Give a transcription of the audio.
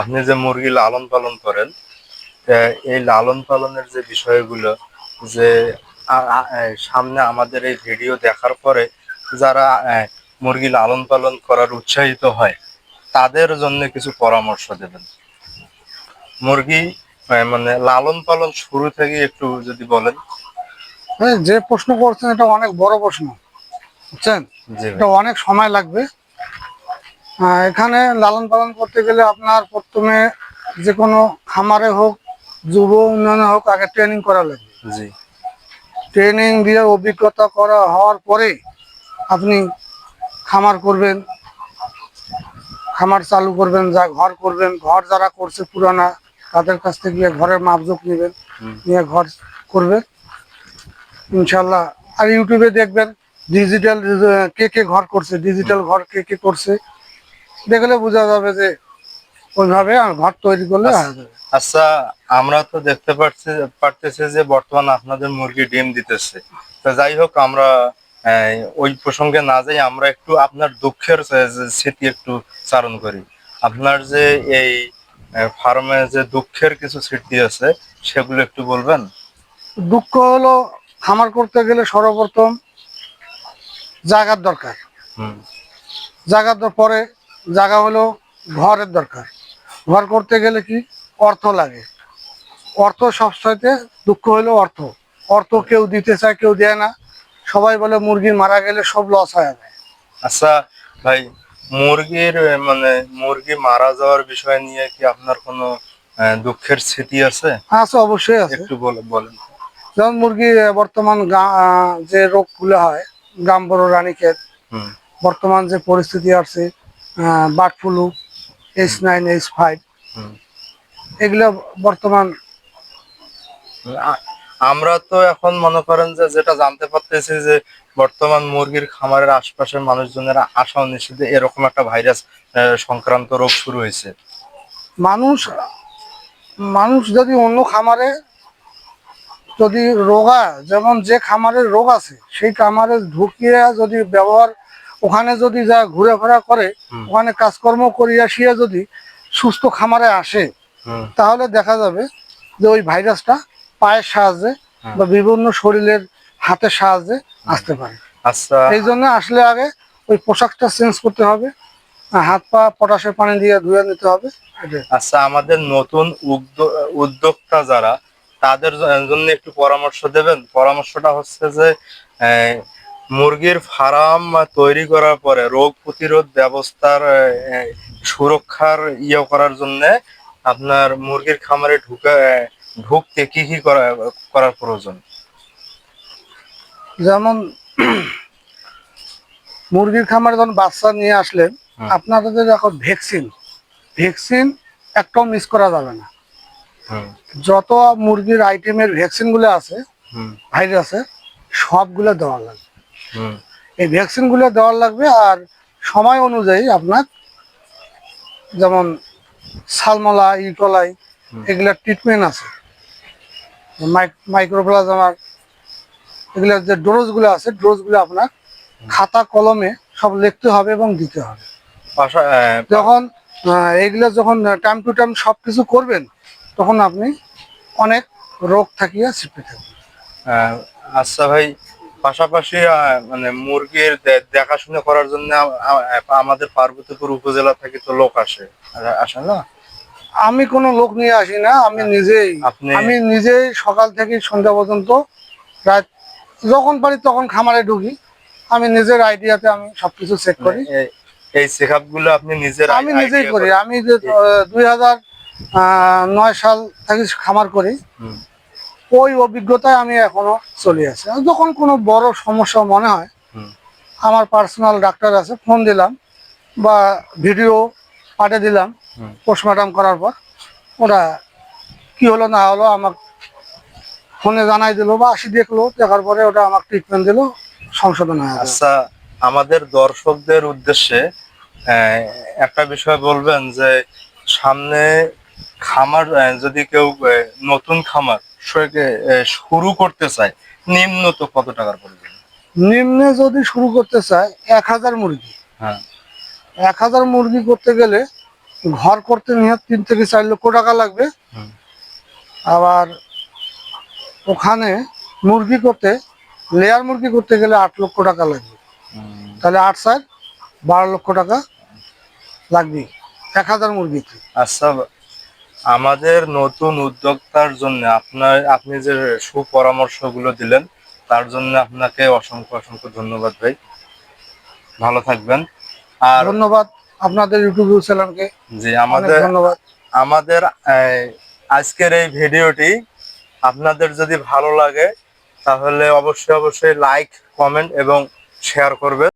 আপনি যে মুরগি লালন পালন করেন এই লালন পালনের যে বিষয়গুলো, যে সামনে আমাদের এই ভিডিও দেখার পরে যারা মুরগি লালন পালন করার উৎসাহিত হয়, তাদের জন্য কিছু পরামর্শ দেবেন। মুরগি মানে লালন পালন শুরু থেকে একটু যদি বলেন। হ্যাঁ, যে প্রশ্ন করছেন এটা অনেক বড় প্রশ্ন বুঝছেন? এটা অনেক সময় লাগবে। এখানে লালন পালন করতে গেলে আপনার প্রথমে যে কোনো খামারে হোক যুব উন্নয়নে হোক আগে ট্রেনিং করা লাগবে। জি। ট্রেনিং দিয়ে অভিজ্ঞতা করা হওয়ার পরে আপনি খামার করবেন খামার চালু করবেন যা ঘর করবেন ঘর যারা করছে পুরানা তাদের কাছ থেকে গিয়ে ঘরের মাপজোক নেবেন নিয়ে ঘর করবেন। ইনশাল্লাহ আর ইউটিউবে দেখবেন ডিজিটাল কে কে ঘর করছে ডিজিটাল ঘর কে কে করছে। দেখলে বোঝা যাবে যে ওইভাবে ঘর তৈরি করলে আচ্ছা আমরা তো দেখতে পাচ্ছি পারতেছি যে বর্তমানে আপনাদের মুরগি ডিম দিতেছে। তো যাই হোক আমরা ওই প্রসঙ্গে না যাই আমরা একটু আপনার দুঃখের স্মৃতি একটু চারণ করি। আপনার যে এই ফার্মে যে দুঃখের কিছু স্মৃতি আছে সেগুলো একটু বলবেন? দুঃখ হলো খামার করতে গেলে সর্বপ্রথম জায়গার দরকার। হুম। জায়গার পরে জায়গা হলো ঘরের দরকার। ঘর করতে গেলে কি? অর্থ লাগে। অর্থ সবসাইতে দুঃখ হলো অর্থ। অর্থ কেউ দিতে চায় কেউ দেয় না। সবাই বলে মুরগি মারা গেলে সব লস হয়ে যায়। আচ্ছা ভাই মুরগির মানে মুরগি মারা যাওয়ার বিষয় নিয়ে কি আপনার কোনো দুঃখের স্মৃতি আছে? আছে অবশ্যই আছে। একটু বলে- বলেন। যেমন মুরগি বর্তমান যে রোগগুলো হয় গাম্বর রানীক্ষেত বর্তমান যে পরিস্থিতি আছে bird flu H nine H five এগুলো বর্তমান আমরা তো এখন মনে করেন যে যেটা জানতে পারতেছি যে বর্তমান মুরগির খামারের আশপাশের মানুষজনের আশা নিষেধে এরকম একটা ভাইরাস সংক্রান্ত রোগ শুরু হয়েছে। মানুষ মানুষ যদি অন্য খামারে যদি রোগা যেমন যে খামারের রোগ আছে সেই খামারে ঢুকিয়ে যদি ব্যবহার ওখানে যদি যা ঘুরেফেরা করে ওখানে কাজকর্ম করিয়া আসিয়া যদি সুস্থ খামারে আসে তাহলে দেখা যাবে যে ওই ভাইরাসটা পায়ের সাহায্যে বা বিভিন্ন শরীরের হাতের সাহায্যে আসতে পারে। আচ্ছা। এই জন্য আসলে আগে ওই পোশাকটা চেঞ্জ করতে হবে হাত পা পটাশের পানি দিয়ে ধুয়ে নিতে হবে। আচ্ছা আমাদের নতুন উদ্য- উদ্যোক্তা যারা তাদের জন্য একটু পরামর্শ দেবেন। পরামর্শটা হচ্ছে যে মুরগির ফার্ম তৈরি করার পরে রোগ প্রতিরোধ ব্যবস্থার সুরক্ষার ইয়ে করার জন্য আপনার মুরগির খামারে ঢুকে ঢুকতে কি কি করা করার প্রয়োজন? যেমন মুরগির খামারে যখন বাচ্চা নিয়ে আসলেন হুম। আপনাদের এখন ভ্যাকসিন ভ্যাকসিন একটাও মিস করা যাবে না। যত মুরগির আইটেমের ভ্যাকসিনগুলো আছে ভাইরাসে সবগুলো দেওয়া লাগবে। এই ভ্যাকসিনগুলো দেওয়ার লাগবে আর সময় অনুযায়ী আপনার যেমন সালমলা ইকলাই। এগুলার ট্রিটমেন্ট আছে। মাইক্রোপ্লাজমার এগুলার যে ডোজগুলো আছে ডোজগুলো আপনার খাতা কলমে সব লিখতে হবে এবং দিতে হবে। যখন এগুলো যখন টাইম টু টাইম সব কিছু করবেন তখন আপনি অনেক রোগ থাকিয়া ছিপে থাকবেন। আচ্ছা ভাই পাশাপাশি মানে মুরগির দেখাশোনা করার জন্য আমাদের পার্বতীপুর উপজেলা থেকে তো লোক আসে আসে না? আমি কোনো লোক নিয়ে আসি না আমি নিজেই আপনি আমি নিজেই সকাল থেকে সন্ধ্যা পর্যন্ত রাত যখন পারি তখন খামারে ঢুকি। আমি নিজের আইডিয়াতে আমি সবকিছু চেক করি। এই চেকগুলো আপনি নিজের আমি নিজেই করি। আমি যে দুই হাজার নয় সাল থেকে খামার করি। ওই অভিজ্ঞতায় আমি এখনও চলে আসি। যখন কোনো বড় সমস্যা মনে হয় আমার পার্সোনাল ডাক্তার আছে ফোন দিলাম বা ভিডিও পাঠিয়ে দিলাম। পোস্টমর্টম করার পর। ওরা কি হলো না হলো আমার ফোনে জানাই দিলো বা আসি দেখল দেখার পরে ওটা আমার ট্রিটমেন্ট দিলো সংশোধন হয়ে আচ্ছা আমাদের দর্শকদের উদ্দেশ্যে একটা বিষয় বলবেন যে সামনে খামার যদি কেউ নতুন খামার শুরু করতে চায় নিম্ন তো কত টাকার পড়বে নিম্নে যদি শুরু করতে চায় এক হাজার মুরগি। হ্যাঁ। এক হাজার মুরগি করতে গেলে ঘর করতে নিয়ে তিন থেকে চার লক্ষ টাকা লাগবে। আবার ওখানে মুরগি করতে লেয়ার মুরগি করতে গেলে আট লক্ষ টাকা লাগবে। তাহলে আট সাইড বারো লক্ষ টাকা লাগবে এক হাজার মুরগিতে। আচ্ছা আমাদের নতুন উদ্যোক্তার জন্য আপনার আপনি যে সুপরামর্শগুলো দিলেন তার জন্য আপনাকে অসংখ্য অসংখ্য ধন্যবাদ ভাই। ভালো থাকবেন। আর ধন্যবাদ আপনাদের ইউটিউব চ্যানেলকে। অনেক আমাদের ধন্যবাদ। আমাদের আজকের এই ভিডিওটি আপনাদের যদি ভালো লাগে তাহলে অবশ্যই অবশ্যই লাইক কমেন্ট এবং শেয়ার করবেন।